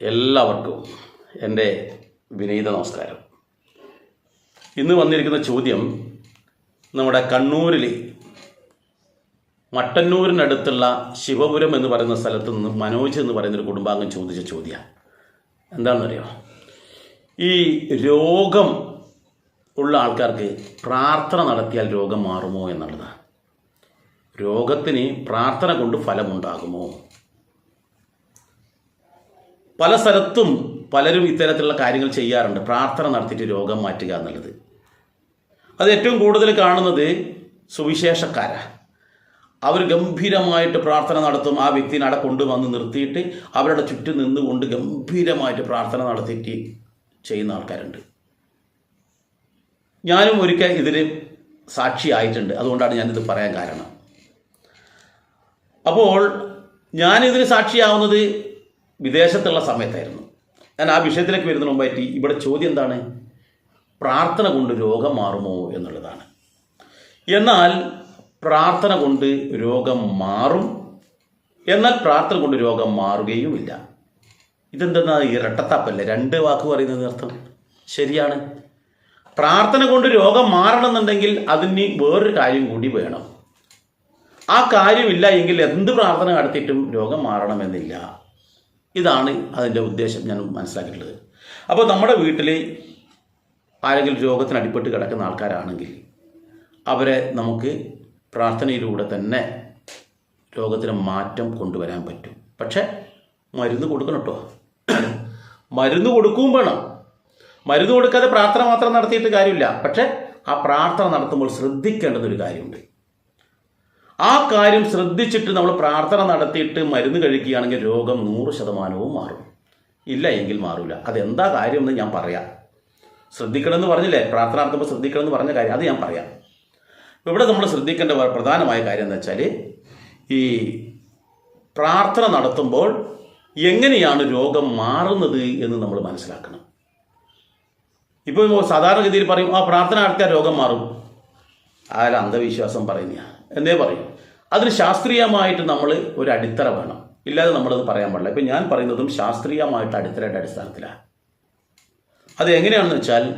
എല്ലാവർക്കും എന്റെ വിനീത നമസ്കാരം. ഇന്ന് വന്നിരിക്കുന്ന ചോദ്യം നമ്മുടെ കണ്ണൂരിൽ മട്ടന്നൂരിനടുത്തുള്ള ശിവപുരം എന്ന് പറയുന്ന സ്ഥലത്ത് നിന്ന് മനോജ് എന്ന് പറയുന്നൊരു കുടുംബാംഗം ചോദിച്ച ചോദ്യമാണ് എന്താണെന്നറിയോ? ഈ രോഗം ഉള്ള ആൾക്കാർക്ക് പ്രാർത്ഥന നടത്തിയാൽ രോഗം മാറുമോ എന്നുള്ളതാണ്. രോഗത്തിന് പ്രാർത്ഥന കൊണ്ട് ഫലമുണ്ടാകുമോ? പല സ്ഥലത്തും പലരും ഇത്തരത്തിലുള്ള കാര്യങ്ങൾ ചെയ്യാറുണ്ട്. പ്രാർത്ഥന നടത്തിയിട്ട് രോഗം മാറ്റുക എന്നുള്ളത്. അത് ഏറ്റവും കൂടുതൽ കാണുന്നത് സുവിശേഷക്കാരാണ് അവർ ഗംഭീരമായിട്ട് പ്രാർത്ഥന നടത്തും. ആ വ്യക്തിനെ അവിടെ കൊണ്ടുവന്ന് നിർത്തിയിട്ട് അവരുടെ ചുറ്റും നിന്നുകൊണ്ട് ഗംഭീരമായിട്ട് പ്രാർത്ഥന നടത്തിയിട്ട് ചെയ്യുന്ന ആൾക്കാരുണ്ട്. ഞാനും ഒരിക്കൽ ഇതിൽ സാക്ഷിയായിട്ടുണ്ട്. അതുകൊണ്ടാണ് ഞാനിത് പറയാൻ കാരണം. അപ്പോൾ ഞാനിതിന് സാക്ഷിയാവുന്നത് വിദേശത്തുള്ള സമയത്തായിരുന്നു. ഞാൻ ആ വിഷയത്തിലേക്ക് വരുന്നതിന് മുമ്പായിട്ട് ഇവിടെ ചോദ്യം എന്താണ്? പ്രാർത്ഥന കൊണ്ട് രോഗം മാറുമോ എന്നുള്ളതാണ്. എന്നാൽ പ്രാർത്ഥന കൊണ്ട് രോഗം മാറും. എന്നാൽ പ്രാർത്ഥന കൊണ്ട് രോഗം മാറുകയുമില്ല. ഇതെന്തെന്നാ ഇരട്ടത്താപ്പല്ലേ രണ്ട് വാക്ക് പറയുന്നത് അർത്ഥം ശരിയാണ്. പ്രാർത്ഥന കൊണ്ട് രോഗം മാറണമെന്നുണ്ടെങ്കിൽ അതിന് വേറൊരു കാര്യം കൂടി വേണം. ആ കാര്യമില്ല എങ്കിൽ എന്ത് പ്രാർത്ഥന നടത്തിയിട്ടും രോഗം മാറണമെന്നില്ല. ഇതാണ് അതിന്റെ ഉദ്ദേശം ഞാൻ മനസ്സിലാക്കിയിട്ടുള്ളത്. അപ്പോൾ നമ്മുടെ വീട്ടിൽ ആരെങ്കിലും രോഗത്തിന് അടിപ്പെട്ട് കിടക്കുന്ന ആൾക്കാരാണെങ്കിൽ അവരെ നമുക്ക് പ്രാർത്ഥനയിലൂടെ തന്നെ രോഗത്തിന് മാറ്റം കൊണ്ടുവരാൻ പറ്റും. പക്ഷേ മരുന്ന് കൊടുക്കണം കേട്ടോ. മരുന്ന് കൊടുക്കുകയും വേണം. മരുന്ന് കൊടുക്കാതെ പ്രാർത്ഥന മാത്രം നടത്തിയിട്ട് കാര്യമില്ല. പക്ഷേ ആ പ്രാർത്ഥന നടത്തുമ്പോൾ ശ്രദ്ധിക്കേണ്ടുന്നൊരു കാര്യമുണ്ട്. ആ കാര്യം ശ്രദ്ധിച്ചിട്ട് നമ്മൾ പ്രാർത്ഥന നടത്തിയിട്ട് മരുന്ന് കഴിക്കുകയാണെങ്കിൽ രോഗം നൂറ് ശതമാനവും മാറും. ഇല്ല എങ്കിൽ മാറില്ല അതെന്താ കാര്യം എന്ന് ഞാൻ പറയാം. ശ്രദ്ധിക്കണമെന്ന് പറഞ്ഞില്ലേ? പ്രാർത്ഥന നടത്തുമ്പോൾ ശ്രദ്ധിക്കണമെന്ന് പറഞ്ഞ കാര്യം അത് ഞാൻ പറയാം. ഇവിടെ നമ്മൾ ശ്രദ്ധിക്കേണ്ട പ്രധാനമായ കാര്യം എന്ന് വെച്ചാൽ ഈ പ്രാർത്ഥന നടത്തുമ്പോൾ എങ്ങനെയാണ് രോഗം മാറുന്നത് എന്ന് നമ്മൾ മനസ്സിലാക്കണം. ഇപ്പോൾ സാധാരണഗതിയിൽ പറയും ആ പ്രാർത്ഥന നടത്തിയാൽ രോഗം മാറും. അയാൾ അന്ധവിശ്വാസം പറയുന്ന എന്നേ പറയും. അതിന് ശാസ്ത്രീയമായിട്ട് നമ്മൾ ഒരു അടിത്തറ വേണം. ഇല്ലാതെ നമ്മളത് പറയാൻ പാടില്ല. ഇപ്പം ഞാൻ പറയുന്നതും ശാസ്ത്രീയമായിട്ട് അടിത്തറയുടെ അടിസ്ഥാനത്തിലാണ്. അത് എങ്ങനെയാണെന്ന് വെച്ചാൽ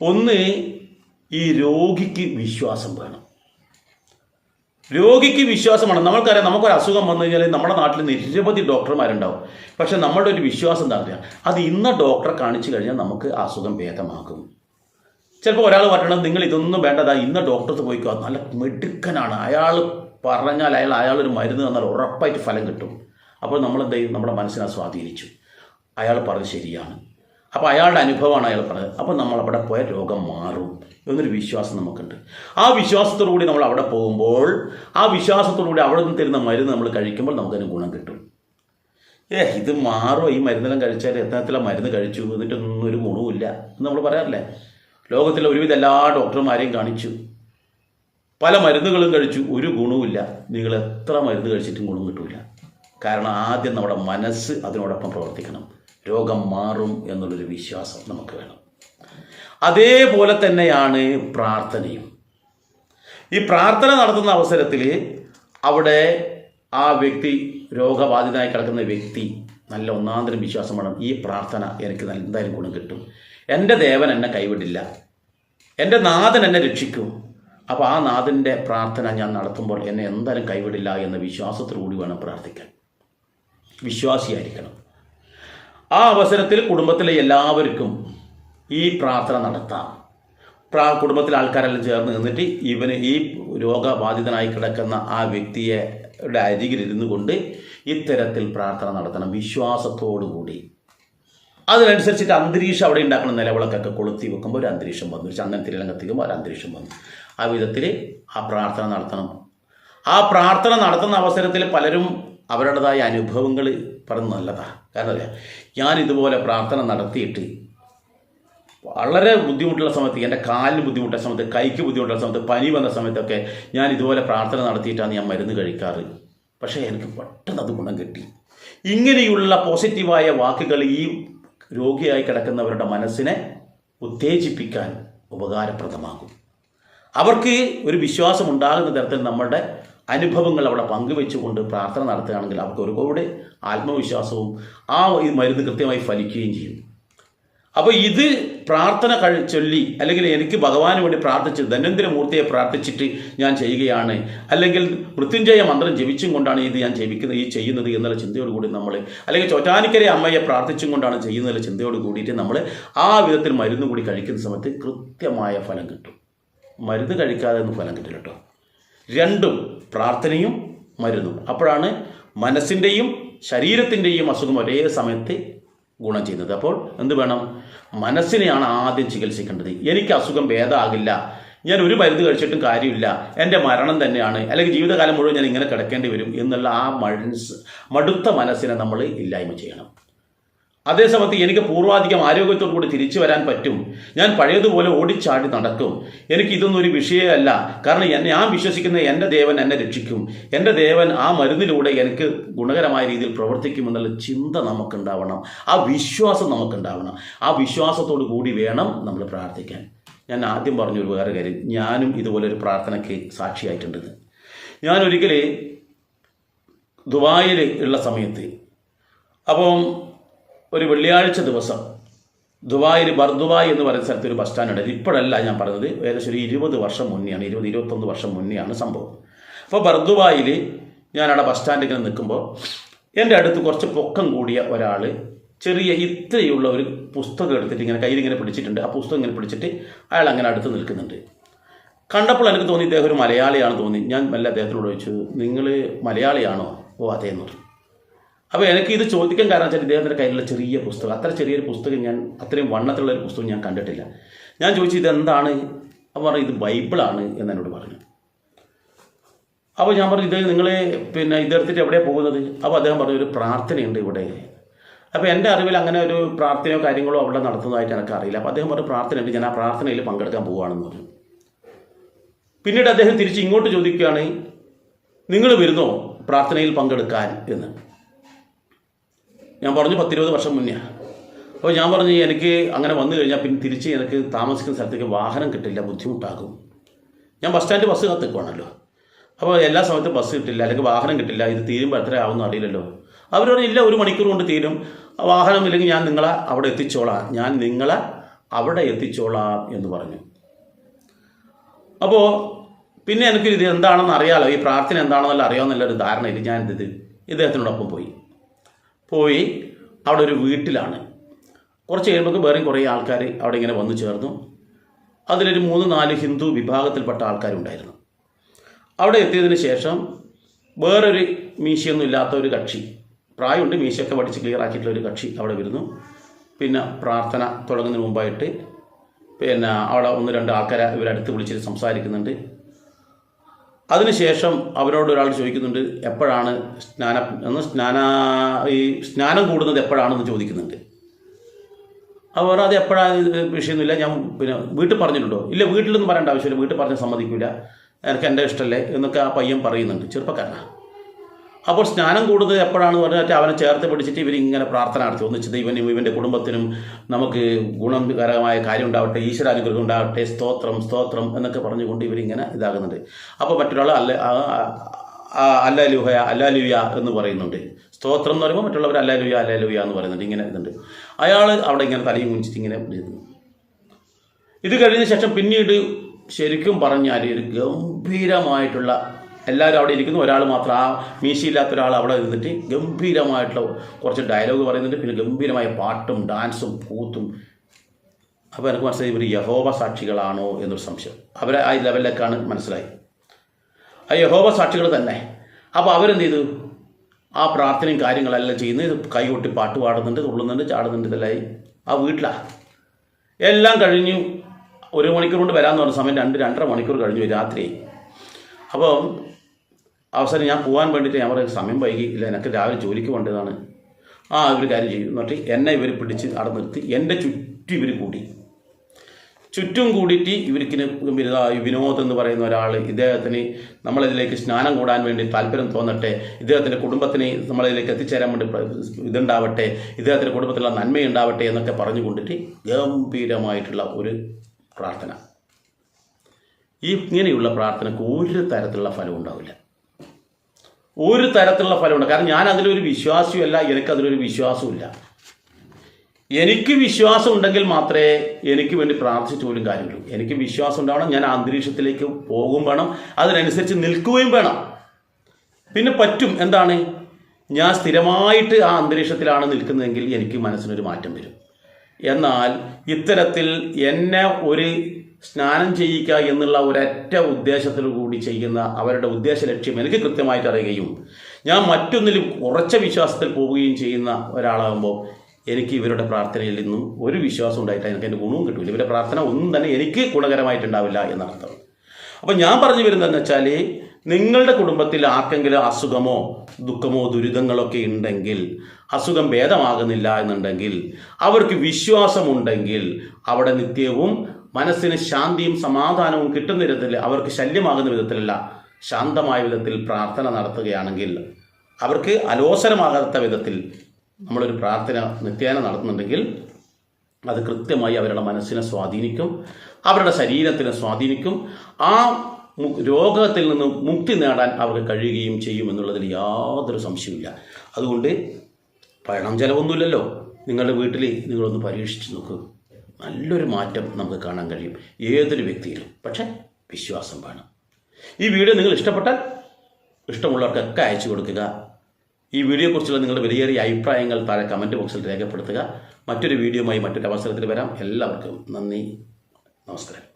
ഒന്ന് ഈ രോഗിക്ക് വിശ്വാസം വേണം. രോഗിക്ക് വിശ്വാസം വേണം. നമ്മൾക്കറിയാം നമുക്കൊരു അസുഖം വന്നു കഴിഞ്ഞാൽ നമ്മുടെ നാട്ടിൽ നിരവധി ഡോക്ടർമാരുണ്ടാവും. പക്ഷെ നമ്മളുടെ ഒരു വിശ്വാസം എന്താ അത് ഇന്ന ഡോക്ടറെ കാണിച്ചു കഴിഞ്ഞാൽ നമുക്ക് അസുഖം ഭേദമാകും. ചിലപ്പോൾ ഒരാൾ പറയണം നിങ്ങൾ ഇതൊന്നും വേണ്ടതാ ഇന്ന ഡോക്ടർക്ക് പോയിക്കോ. നല്ല മിടുക്കനാണ്. അയാൾ പറഞ്ഞാൽ അയാൾ അയാളൊരു മരുന്ന് തന്നാൽ ഉറപ്പായിട്ട് ഫലം കിട്ടും. അപ്പോൾ നമ്മൾ എന്ത് ചെയ്യും? നമ്മുടെ മനസ്സിനെ സ്വാധീനിച്ചു. അയാൾ പറഞ്ഞ് ശരിയാണ്. അപ്പോൾ അയാളുടെ അനുഭവമാണ് അയാൾ പറഞ്ഞത്. അപ്പോൾ നമ്മൾ അവിടെ പോയ രോഗം മാറും എന്നൊരു വിശ്വാസം നമുക്കുണ്ട്. ആ വിശ്വാസത്തോടുകൂടി നമ്മൾ അവിടെ പോകുമ്പോൾ ആ വിശ്വാസത്തോടുകൂടി അവിടെ നിന്ന് തരുന്ന മരുന്ന് നമ്മൾ കഴിക്കുമ്പോൾ നമുക്കതിന് ഗുണം കിട്ടും. ഏ ഇത് മാറുമോ? ഈ മരുന്നെല്ലാം കഴിച്ചാൽ എത്ര മരുന്ന് കഴിച്ചു? എന്നിട്ടൊന്നും ഒരു ഗുണവുമില്ല എന്ന് നമ്മൾ പറയാറില്ലേ? ലോകത്തിലെ ഒരുവിധ എല്ലാ ഡോക്ടർമാരെയും കാണിച്ചു. പല മരുന്നുകളും കഴിച്ചു. ഒരു ഗുണവുമില്ല. നിങ്ങൾ എത്ര മരുന്ന് കഴിച്ചിട്ടും ഗുണം കിട്ടില്ല കാരണം ആദ്യം നമ്മുടെ മനസ്സ് അതിനോടൊപ്പം പ്രവർത്തിക്കണം. രോഗം മാറും എന്നുള്ളൊരു വിശ്വാസം നമുക്ക് വേണം. അതേപോലെ തന്നെയാണ് പ്രാർത്ഥനയും. ഈ പ്രാർത്ഥന നടത്തുന്ന അവസരത്തിൽ അവിടെ ആ വ്യക്തി രോഗബാധിതനായി കിടക്കുന്ന വ്യക്തി നല്ല ഒന്നാന്തരം വിശ്വാസം വേണം. ഈ പ്രാർത്ഥന എനിക്ക് എന്തായാലും ഗുണം കിട്ടും. എന്റെ ദേവൻ എന്നെ കൈവിടില്ല. എന്റെ നാഥൻ എന്നെ രക്ഷിക്കും. അപ്പോൾ ആ നാഥന്റെ പ്രാർത്ഥന ഞാൻ നടത്തുമ്പോൾ എന്നെ എന്തായാലും കൈവിടില്ല എന്ന വിശ്വാസത്തോടുകൂടി വേണം പ്രാർത്ഥിക്കാൻ. വിശ്വാസിയായിരിക്കണം. ആ അവസരത്തിൽ കുടുംബത്തിലെ എല്ലാവർക്കും ഈ പ്രാർത്ഥന നടത്താം. പ്രാ കുടുംബത്തിലെ ആൾക്കാരെല്ലാം ചേർന്ന് നിന്നിട്ട് ഇവന് ഈ രോഗബാധിതനായി കിടക്കുന്ന ആ വ്യക്തിയെ അരികിലിരുന്നു കൊണ്ട് ഇത്തരത്തിൽ പ്രാർത്ഥന നടത്തണം. വിശ്വാസത്തോടു കൂടി. അതിനനുസരിച്ചിട്ട് അന്തരീക്ഷം അവിടെ ഉണ്ടാക്കുന്ന നിലവിളക്കൊക്കെ കൊളുത്തി വെക്കുമ്പോൾ ഒരു അന്തരീക്ഷം വന്നു. ഒരു ചന്ദൻ കത്തിക്കുമ്പോൾ ഒരു അന്തരീക്ഷം വന്നു. ആ വിധത്തിൽ ആ പ്രാർത്ഥന നടത്തണം. ആ പ്രാർത്ഥന നടത്തുന്ന അവസരത്തിൽ പലരും അവരുടേതായ അനുഭവങ്ങൾ പറഞ്ഞ് നല്ലതാണ് കാരണം ഞാൻ ഇതുപോലെ പ്രാർത്ഥന നടത്തിയിട്ട് വളരെ ബുദ്ധിമുട്ടുള്ള സമയത്ത് എന്റെ കാലിന് ബുദ്ധിമുട്ടുള്ള സമയത്ത് കൈക്ക് ബുദ്ധിമുട്ടുള്ള സമയത്ത് പനി വന്ന സമയത്തൊക്കെ ഞാൻ ഇതുപോലെ പ്രാർത്ഥന നടത്തിയിട്ടാണ് ഞാൻ മരുന്ന് കഴിക്കാറ്. പക്ഷേ എനിക്ക് പെട്ടെന്ന് അത് ഗുണം കിട്ടി. ഇങ്ങനെയുള്ള പോസിറ്റീവായ വാക്കുകൾ ഈ രോഗിയായി കിടക്കുന്നവരുടെ മനസ്സിനെ ഉത്തേജിപ്പിക്കാൻ ഉപകാരപ്രദമാകും. അവർക്ക് ഒരു വിശ്വാസം ഉണ്ടാകുന്ന തരത്തിൽ നമ്മളുടെ അനുഭവങ്ങൾ അവിടെ പങ്കുവെച്ചുകൊണ്ട് പ്രാർത്ഥന നടത്തുകയാണെങ്കിൽ അവർക്ക് ഒരുപാട് ആത്മവിശ്വാസവും ആ ഈ മരുന്ന് കൃത്യമായി ഫലിക്കുകയും ചെയ്യും. അപ്പോൾ ഇത് പ്രാർത്ഥന ചൊല്ലി അല്ലെങ്കിൽ എനിക്ക് ഭഗവാന് വേണ്ടി പ്രാർത്ഥിച്ച് ധന്വന്തര മൂർത്തിയെ പ്രാർത്ഥിച്ചിട്ട് ഞാൻ ചെയ്യുകയാണ്. അല്ലെങ്കിൽ മൃത്യുഞ്ജയ മന്ത്രം ജപിച്ചും കൊണ്ടാണ് ഇത് ഞാൻ ജപിക്കുന്നത് ഈ ചെയ്യുന്നത് എന്നുള്ള ചിന്തയോട് കൂടി നമ്മൾ അല്ലെങ്കിൽ ചോറ്റാനിക്കരെ അമ്മയെ പ്രാർത്ഥിച്ചും കൊണ്ടാണ് ചെയ്യുന്നതിലെ ചിന്തയോട് കൂടിയിട്ട് നമ്മൾ ആ വിധത്തിൽ മരുന്ന് കൂടി കഴിക്കുന്ന സമയത്ത് കൃത്യമായ ഫലം കിട്ടും. മരുന്ന് കഴിക്കാതെ ഒന്നും ഫലം കിട്ടില്ല കേട്ടോ. രണ്ടും പ്രാർത്ഥനയും മരുന്നും. അപ്പോഴാണ് മനസ്സിന്റെയും ശരീരത്തിന്റെയും അസുഖം ഒരേ സമയത്ത് ഗുണം ചെയ്യുന്നത്. അപ്പോൾ എന്ത് വേണം? മനസ്സിനെയാണ് ആദ്യം ചികിത്സിക്കേണ്ടത്. എനിക്ക് അസുഖം ഭേദമാകില്ല. ഞാൻ ഒരു മരുന്ന് കഴിച്ചിട്ടും കാര്യമില്ല. എന്റെ മരണം തന്നെയാണ്. അല്ലെങ്കിൽ ജീവിതകാലം മുഴുവൻ ഞാൻ ഇങ്ങനെ കിടക്കേണ്ടി വരും എന്നുള്ള ആ മനസ്സ് മടുത്ത മനസ്സിനെ നമ്മൾ ഇല്ലായ്മ ചെയ്യണം. അതേസമയത്ത് എനിക്ക് പൂർവാധികം ആരോഗ്യത്തോടു കൂടി തിരിച്ചു വരാൻ പറ്റും. ഞാൻ പഴയതുപോലെ ഓടിച്ചാടി നടക്കും. എനിക്ക് ഇതൊന്നും ഒരു വിഷയമല്ല. കാരണം എന്നെ ഞാൻ വിശ്വസിക്കുന്ന എന്റെ ദേവൻ എന്നെ രക്ഷിക്കും. എന്റെ ദേവൻ ആ മരുന്നിലൂടെ എനിക്ക് ഗുണകരമായ രീതിയിൽ പ്രവർത്തിക്കുമെന്നുള്ള ചിന്ത നമുക്കുണ്ടാവണം. ആ വിശ്വാസം നമുക്കുണ്ടാവണം. ആ വിശ്വാസത്തോടു കൂടി വേണം നമ്മൾ പ്രാർത്ഥിക്കാൻ. ഞാൻ ആദ്യം പറഞ്ഞൊരു വേറെ കാര്യം. ഞാനും ഇതുപോലെ ഒരു പ്രാർത്ഥനയ്ക്ക് സാക്ഷിയായിട്ടുണ്ട്. ഞാൻ ഒരിക്കൽ ദുബായിൽ ഉള്ള സമയത്ത്. അപ്പം ഒരു വെള്ളിയാഴ്ച ദിവസം ദുബായിൽ ബർദുബായ് എന്ന് പറയുന്ന സ്ഥലത്ത് ഒരു ബസ് സ്റ്റാൻഡ് ഉണ്ട്. ഇപ്പോഴല്ല ഞാൻ പറഞ്ഞത്. ഏകദേശം ഒരു ഇരുപത് വർഷം മുന്നെയാണ് ഇരുപത് ഇരുപത്തൊന്ന് വർഷം മുന്നെയാണ് സംഭവം. അപ്പോൾ ബർദുബായിൽ ഞാൻ അവിടെ ബസ് സ്റ്റാൻഡിൽ ഇങ്ങനെ നിൽക്കുമ്പോൾ എന്റെ അടുത്ത് കുറച്ച് പൊക്കം കൂടിയ ഒരാൾ ചെറിയ ഇത്രയുള്ള ഒരു പുസ്തകം എടുത്തിട്ട് ഇങ്ങനെ കയ്യിൽ ഇങ്ങനെ പിടിച്ചിട്ടുണ്ട്. ആ പുസ്തകം ഇങ്ങനെ പിടിച്ചിട്ട് അയാൾ അങ്ങനെ അടുത്ത് നിൽക്കുന്നുണ്ട്. കണ്ടപ്പോൾ എനിക്ക് തോന്നി ഇദ്ദേഹം ഒരു മലയാളിയാണെന്ന് തോന്നി. ഞാൻ മെല്ലെ അദ്ദേഹത്തിനോട് ചോദിച്ചു നിങ്ങൾ മലയാളിയാണോ? ഓ അതേ എന്ന് പറഞ്ഞു. അപ്പോൾ എനിക്ക് ഇത് ചോദിക്കാൻ കാരണം വെച്ചാൽ ഇദ്ദേഹത്തിന്റെ കയ്യിലുള്ള ചെറിയ പുസ്തകം അത്ര ചെറിയൊരു പുസ്തകം ഞാൻ അത്രയും വണ്ണത്തിലുള്ള ഒരു പുസ്തകം ഞാൻ കണ്ടിട്ടില്ല. ഞാൻ ചോദിച്ചു ഇതെന്താണ്? അപ്പോൾ പറഞ്ഞു ഇത് ബൈബിളാണ് എന്ന് എന്നോട് പറഞ്ഞു. അപ്പോൾ ഞാൻ പറഞ്ഞു ഇത് നിങ്ങൾ പിന്നെ ഇതെടുത്തിട്ട് എവിടെയാണ് പോകുന്നത്? അപ്പോൾ അദ്ദേഹം പറഞ്ഞു ഒരു പ്രാർത്ഥനയുണ്ട് ഇവിടെ. അപ്പോൾ എന്റെ അറിവിൽ അങ്ങനെ ഒരു പ്രാർത്ഥനയോ കാര്യങ്ങളോ അവിടെ നടത്തുന്നതായിട്ട് എനിക്ക് അറിയില്ല അപ്പോൾ അദ്ദേഹം പറഞ്ഞു പ്രാർത്ഥനയുണ്ട് ഞാൻ ആ പ്രാർത്ഥനയിൽ പങ്കെടുക്കാൻ പോവുകയാണെന്ന് പറഞ്ഞു. പിന്നീട് അദ്ദേഹം തിരിച്ച് ഇങ്ങോട്ട് ചോദിക്കുകയാണ് നിങ്ങൾ വരുന്നോ പ്രാർത്ഥനയിൽ പങ്കെടുക്കാൻ? എന്ന്. ഞാൻ പറഞ്ഞു പത്തിരുപത് വർഷം മുന്നേ. അപ്പോൾ ഞാൻ പറഞ്ഞു എനിക്ക് അങ്ങനെ വന്നു കഴിഞ്ഞാൽ പിന്നെ തിരിച്ച് എനിക്ക് താമസിക്കുന്ന സ്ഥലത്തേക്ക് വാഹനം കിട്ടില്ല ബുദ്ധിമുട്ടാകും. ഞാൻ ബസ് സ്റ്റാൻഡ് ബസ് കത്തിക്കുവാണല്ലോ അപ്പോൾ എല്ലാ സമയത്തും ബസ് കിട്ടില്ല അല്ലെങ്കിൽ വാഹനം കിട്ടില്ല ഇത് തീരുമ്പോൾ എത്ര ആവുമെന്ന് അറിയില്ലല്ലോ. അവർ പറഞ്ഞു ഇല്ല ഒരു മണിക്കൂർ കൊണ്ട് തീരും. വാഹനം ഇല്ലെങ്കിൽ ഞാൻ നിങ്ങളെ അവിടെ എത്തിച്ചോളാം. ഞാൻ നിങ്ങളെ അവിടെ എത്തിച്ചോളാം എന്ന് പറഞ്ഞു. അപ്പോൾ പിന്നെ എനിക്ക് ഇത് എന്താണെന്ന് അറിയാമല്ലോ ഈ പ്രാർത്ഥന എന്താണെന്നല്ല അറിയാമെന്നുള്ളൊരു ധാരണയിൽ ഞാൻ എന്ത് ഇദ്ദേഹത്തിനോടൊപ്പം പോയി. പോയി അവിടെ ഒരു വീട്ടിലാണ്. കുറച്ച് കഴിയുമ്പോൾ വേറെയും കുറേ ആൾക്കാർ അവിടെ ഇങ്ങനെ വന്നു ചേർന്നു. അതിലൊരു മൂന്ന് നാല് ഹിന്ദു വിഭാഗത്തിൽപ്പെട്ട ആൾക്കാരുണ്ടായിരുന്നു. അവിടെ എത്തിയതിന് ശേഷം വേറൊരു മീശയൊന്നും ഇല്ലാത്ത ഒരു കക്ഷി പ്രായമുണ്ട് മീശയൊക്കെ പഠിച്ച് ക്ലിയർ ആക്കിയിട്ടുള്ള ഒരു കക്ഷി അവിടെ വരുന്നു. പിന്നെ പ്രാർത്ഥന തുടങ്ങുന്നതിന് മുമ്പായിട്ട് പിന്നെ അവിടെ ഒന്ന് രണ്ട് ആൾക്കാരെ ഇവരടുത്ത് വിളിച്ചിട്ട് സംസാരിക്കുന്നുണ്ട്. അതിനുശേഷം അവരോട് ഒരാൾ ചോദിക്കുന്നുണ്ട് എപ്പോഴാണ് സ്നാനം എന്ന് സ്നാന ഈ സ്നാനം കൂടുന്നത് എപ്പോഴാണെന്ന് ചോദിക്കുന്നുണ്ട്. അവർ അത് എപ്പോഴാണ് വിഷയമൊന്നുമില്ല ഞാൻ പിന്നെ വീട്ടിൽ പറഞ്ഞിട്ടുണ്ടോ? ഇല്ല വീട്ടിലൊന്നും പറയേണ്ട ആവശ്യമില്ല. വീട്ടിൽ പറഞ്ഞാൽ സമ്മതിക്കില്ല എനിക്ക് എന്റെ ഇഷ്ടമല്ലേ? എന്നൊക്കെ ആ പയ്യൻ പറയുന്നുണ്ട്. ചെറുപ്പക്കാരനാണ് അപ്പോൾ സ്നാനം കൂടുന്നത് എപ്പോഴാണെന്ന് പറഞ്ഞാൽ അവനെ ചേർത്ത് പിടിച്ചിട്ട് ഇവരിങ്ങനെ പ്രാർത്ഥന നടത്തി. ഒന്നിച്ചത് ഇവനും ഇവന്റെ കുടുംബത്തിനും നമുക്ക് ഗുണകരമായ കാര്യം ഉണ്ടാവട്ടെ ഈശ്വരാനുഗ്രഹം ഉണ്ടാവട്ടെ സ്തോത്രം സ്തോത്രം എന്നൊക്കെ പറഞ്ഞുകൊണ്ട് ഇവരിങ്ങനെ ഇതാകുന്നുണ്ട്. അപ്പോൾ മറ്റൊരാൾ അല്ല അല്ലാലുഹ അല്ലാലുയ എന്ന് പറയുന്നുണ്ട്. സ്തോത്രം എന്ന് പറയുമ്പോൾ മറ്റുള്ളവർ അല്ലാലുയ അല്ലാലുയ എന്ന് പറയുന്നുണ്ട്. ഇങ്ങനെ ഇതുണ്ട്. അയാൾ അവിടെ ഇങ്ങനെ തലയും കുഞ്ചിട്ട് ഇങ്ങനെ ഇത് കഴിഞ്ഞ ശേഷം പിന്നീട് ശരിക്കും പറഞ്ഞാൽ ഒരു ഗംഭീരമായിട്ടുള്ള എല്ലാവരും അവിടെ ഇരിക്കുന്നു. ഒരാൾ മാത്രം ആ മീശയില്ലാത്ത ഒരാൾ അവിടെ ഇരുന്നിട്ട് ഗംഭീരമായിട്ടുള്ള കുറച്ച് ഡയലോഗ് പറയുന്നുണ്ട്. പിന്നെ ഗംഭീരമായ പാട്ടും ഡാൻസും കൂത്തും. അപ്പോൾ എനിക്ക് മനസ്സിലായി ഇവർ യഹോവ സാക്ഷികളാണോ എന്നൊരു സംശയം. അവരെ ആ ലെവലിലേക്കാണ് മനസ്സിലായി. ആ യഹോവ സാക്ഷികൾ തന്നെ. അപ്പോൾ അവരെന്ത് ചെയ്തു? ആ പ്രാർത്ഥനയും കാര്യങ്ങളെല്ലാം ചെയ്യുന്നത് ഇത് കൈകൊട്ടി പാട്ട് പാടുന്നുണ്ട് തുള്ളുന്നുണ്ട് ചാടുന്നുണ്ട് ഇതെല്ലാം ആ വീട്ടിലാണ് എല്ലാം കഴിഞ്ഞു. ഒരു മണിക്കൂർ കൊണ്ട് വരാമെന്ന് പറഞ്ഞ സമയം രണ്ട് രണ്ടര മണിക്കൂർ കഴിഞ്ഞു രാത്രി. അപ്പോൾ അവസാനം ഞാൻ പോകാൻ വേണ്ടിയിട്ട് ഞാൻ പറയും സമയം വൈകി ഇല്ല എനിക്ക് രാവിലെ ജോലിക്ക് വേണ്ടതാണ് ആ ഇവർ കാര്യം ചെയ്യും. എന്നിട്ട് എന്നെ ഇവർ പിടിച്ച് അവിടെ നിർത്തി. എന്റെ ചുറ്റും ഇവർ കൂടി. ചുറ്റും കൂടിയിട്ട് ഇവർക്കിന് വിനോദ എന്ന് പറയുന്ന ഒരാൾ ഇദ്ദേഹത്തിന് നമ്മളിതിലേക്ക് സ്നാനം കൂടാൻ വേണ്ടി താല്പര്യം തോന്നട്ടെ. ഇദ്ദേഹത്തിന്റെ കുടുംബത്തിന് നമ്മളിതിലേക്ക് എത്തിച്ചേരാൻ വേണ്ടി ഇതുണ്ടാവട്ടെ. ഇദ്ദേഹത്തിന്റെ കുടുംബത്തിലുള്ള നന്മയുണ്ടാവട്ടെ എന്നൊക്കെ പറഞ്ഞു പറഞ്ഞുകൊണ്ടിട്ട് ഗംഭീരമായിട്ടുള്ള ഒരു പ്രാർത്ഥന. ഈ ഇങ്ങനെയുള്ള പ്രാർത്ഥനയ്ക്ക് ഒരു തരത്തിലുള്ള ഫലം ഉണ്ടാവില്ല. ഒരു തരത്തിലുള്ള ഫലമുണ്ട്. കാരണം ഞാൻ അതിലൊരു വിശ്വാസിയല്ല എനിക്ക് അതിലൊരു വിശ്വാസമില്ല എനിക്ക് വിശ്വാസം ഉണ്ടെങ്കിൽ മാത്രമേ എനിക്ക് വേണ്ടി പ്രാർത്ഥിച്ചു പോലും കാര്യമുള്ളൂ. എനിക്ക് വിശ്വാസം ഉണ്ടാവണം ഞാൻ അന്തരീക്ഷത്തിലേക്ക് പോകും വേണം അതിനനുസരിച്ച് നിൽക്കുകയും വേണം. പിന്നെ പറ്റും എന്താണ്? ഞാൻ സ്ഥിരമായിട്ട് ആ അന്തരീക്ഷത്തിലാണ് നിൽക്കുന്നതെങ്കിൽ എനിക്ക് മനസ്സിനൊരു മാറ്റം വരും. എന്നാൽ ഇത്തരത്തിൽ എന്നെ ഒരു സ്നാനം ചെയ്യിക്കുക എന്നുള്ള ഒരൊറ്റ ഉദ്ദേശത്തിൽ കൂടി ചെയ്യുന്ന അവരുടെ ഉദ്ദേശ ലക്ഷ്യം എനിക്ക് കൃത്യമായിട്ട് അറിയുകയും ഞാൻ മറ്റൊന്നിലും ഉറച്ച വിശ്വാസത്തിൽ പോവുകയും ചെയ്യുന്ന ഒരാളാകുമ്പോൾ എനിക്ക് ഇവരുടെ പ്രാർത്ഥനയിൽ നിന്നും ഒരു വിശ്വാസം ഉണ്ടായിട്ട് എനിക്ക് എന്റെ ഗുണവും കിട്ടില്ല ഇവരുടെ പ്രാർത്ഥന ഒന്നും തന്നെ എനിക്ക് ഗുണകരമായിട്ടുണ്ടാവില്ല എന്നർത്ഥം. അപ്പം ഞാൻ പറഞ്ഞു വരുന്നതെന്ന് വെച്ചാൽ നിങ്ങളുടെ കുടുംബത്തിൽ ആർക്കെങ്കിലും അസുഖമോ ദുഃഖമോ ദുരിതങ്ങളൊക്കെ ഉണ്ടെങ്കിൽ അസുഖം ഭേദമാകുന്നില്ല എന്നുണ്ടെങ്കിൽ അവർക്ക് വിശ്വാസമുണ്ടെങ്കിൽ അവിടെ നിത്യവും മനസ്സിന് ശാന്തിയും സമാധാനവും കിട്ടുന്ന വിധത്തിൽ അവർക്ക് ശല്യമാകുന്ന വിധത്തിലല്ല ശാന്തമായ വിധത്തിൽ പ്രാർത്ഥന നടത്തുകയാണെങ്കിൽ അവർക്ക് അലോസരമാകാത്ത വിധത്തിൽ നമ്മളൊരു പ്രാർത്ഥന നിത്യേന നടത്തുന്നുണ്ടെങ്കിൽ അത് കൃത്യമായി അവരുടെ മനസ്സിനെ സ്വാധീനിക്കും അവരുടെ ശരീരത്തിനെ സ്വാധീനിക്കും ആ രോഗത്തിൽ നിന്നും മുക്തി നേടാൻ അവർക്ക് കഴിയുകയും ചെയ്യും എന്നുള്ളതിൽ യാതൊരു സംശയമില്ല അതുകൊണ്ട് പഴം ചിലവൊന്നുമില്ലല്ലോ. നിങ്ങളുടെ വീട്ടിൽ നിങ്ങളൊന്ന് പരീക്ഷിച്ച് നോക്കൂ. നല്ലൊരു മാറ്റം നമുക്ക് കാണാൻ കഴിയും ഏതൊരു വ്യക്തിയിലും. പക്ഷേ വിശ്വാസം വേണം. ഈ വീഡിയോ നിങ്ങൾ ഇഷ്ടപ്പെട്ടാൽ ഇഷ്ടമുള്ളവർക്കൊക്കെ അയച്ചു കൊടുക്കുക. ഈ വീഡിയോയെക്കുറിച്ചുള്ള നിങ്ങളുടെ വിലയേറിയ അഭിപ്രായങ്ങൾ താഴെ കമന്റ് ബോക്സിൽ രേഖപ്പെടുത്തുക. മറ്റൊരു വീഡിയോയുമായി മറ്റൊരു അവസരത്തിൽ വരാം. എല്ലാവർക്കും നന്ദി. നമസ്കാരം.